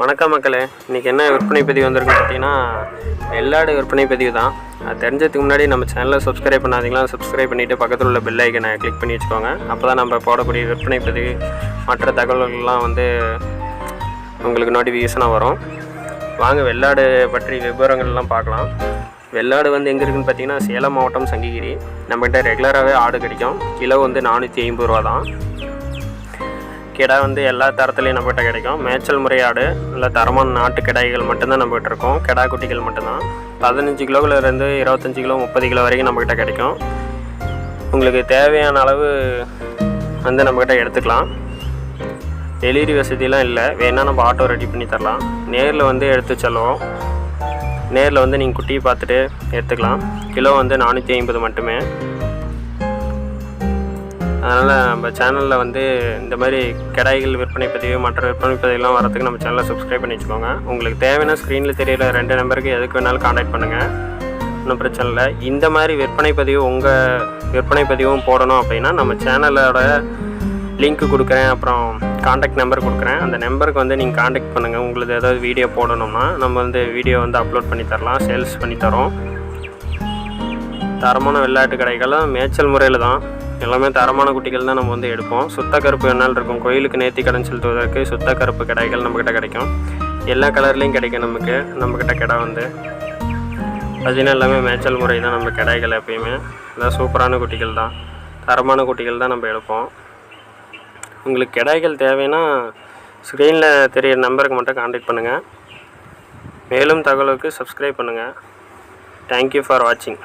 வணக்கம் மக்களே. இன்றைக்கி என்ன விற்பனை பதிவு வந்திருக்குன்னு பார்த்தீங்கன்னா வெள்ளாடு விற்பனை பதிவு தான். அது தெரிஞ்சதுக்கு முன்னாடி நம்ம சேனலை சப்ஸ்கிரைப் பண்ணாதீங்களா? சப்ஸ்கிரைப் பண்ணிவிட்டு பக்கத்தில் உள்ள பெல் ஐக்கனை கிளிக் பண்ணி வச்சுக்கோங்க. அப்போ தான் நம்ம போடக்கூடிய விற்பனை பதிவு மற்ற தகவல்கள்லாம் வந்து உங்களுக்கு நோட்டிஃபிகேஷனாக வரும். வாங்க வெள்ளாடு பற்றி விவரங்கள்லாம் பார்க்கலாம். வெள்ளாடு வந்து எங்கே இருக்குன்னு பார்த்தீங்கன்னா சேலம் மாவட்டம் சங்ககிரி. நம்மகிட்ட ரெகுலராகவே ஆடு கிடைக்கும். கிலோ வந்து நானூற்றி ஐம்பது ரூபா தான் கிடா வந்து எல்லா தரத்துலேயும் நம்மகிட்ட கிடைக்கும். மேய்ச்சல் முறையாடு ஆடு நல்ல தரமான நாட்டு கிடாய்கள் மட்டும்தான் நம்மகிட்ட இருக்கும். கிடா குட்டிகள் மட்டும்தான். பதினஞ்சு கிலோவிலேருந்து இருபத்தஞ்சி கிலோ முப்பது கிலோ வரைக்கும் நம்மகிட்ட கிடைக்கும். உங்களுக்கு தேவையான அளவு வந்து நம்மக்கிட்ட எடுத்துக்கலாம். டெலிவரி வசதியெலாம் இல்லை. வேணால் நம்ம ஆட்டோ ரெடி பண்ணி தரலாம். நேரில் வந்து எடுத்து செல்வோம் நேரில் வந்து நீங்கள் குட்டியை பார்த்துட்டு எடுத்துக்கலாம். கிலோ வந்து நானூற்றி ஐம்பது மட்டுமே. அதனால் நம்ம சேனலில் வந்து இந்த மாதிரி கடாய்கள் விற்பனை பதிவு மற்ற விற்பனை பதிவுலாம் வரதுக்கு நம்ம சேனலை சப்ஸ்கிரைப் பண்ணி வச்சுக்கோங்க. உங்களுக்கு தேவையான ஸ்க்ரீனில் தெரியல ரெண்டு நம்பருக்கு எதுக்கு வேணாலும் காண்டாக்ட் பண்ணுங்கள் ஒன்றும் பிரச்சனை இல்லை. இந்த மாதிரி விற்பனை பதிவு உங்கள் விற்பனை பதிவும் போடணும் அப்படின்னா நம்ம சேனலோட லிங்க் கொடுக்குறேன் அப்புறம் காண்டாக்ட் நம்பர் கொடுக்குறேன். அந்த நம்பருக்கு வந்து நீங்கள் காண்டாக்ட் பண்ணுங்கள் உங்களுக்கு ஏதாவது வீடியோ போடணும்னா நம்ம வந்து வீடியோ வந்து அப்லோட் பண்ணி தரலாம் சேல்ஸ் பண்ணி தரோம். தரமான விளையாட்டு கடைகளும் மேய்ச்சல் முறையில் தான். எல்லாமே தரமான குட்டிகள் தான் நம்ம வந்து எடுப்போம். சுத்த கருப்பு என்னால் இருக்கும். கோயிலுக்கு நேர்த்தி கடன் செலுத்துவதற்கு சுத்த கருப்பு கடைகள் நம்மக்கிட்ட கிடைக்கும். எல்லா கலர்லேயும் கிடைக்கும் நமக்கு. நம்மக்கிட்ட கடை வந்து. பார்த்தீங்கன்னா எல்லாமே மேய்ச்சல் முறை தான் நம்ம கடைகள் எப்பயுமே. எல்லாம் சூப்பரான குட்டிகள் தான். தரமான குட்டிகள் தான் நம்ம எடுப்போம். உங்களுக்கு கடாய்கள் தேவைன்னா ஸ்க்ரீனில் தெரியிற நம்பருக்கு மட்டும் காண்டாக்ட் பண்ணுங்கள் மேலும் தகவலுக்கு சப்ஸ்கிரைப் பண்ணுங்கள் தேங்க்யூ ஃபார் வாட்சிங்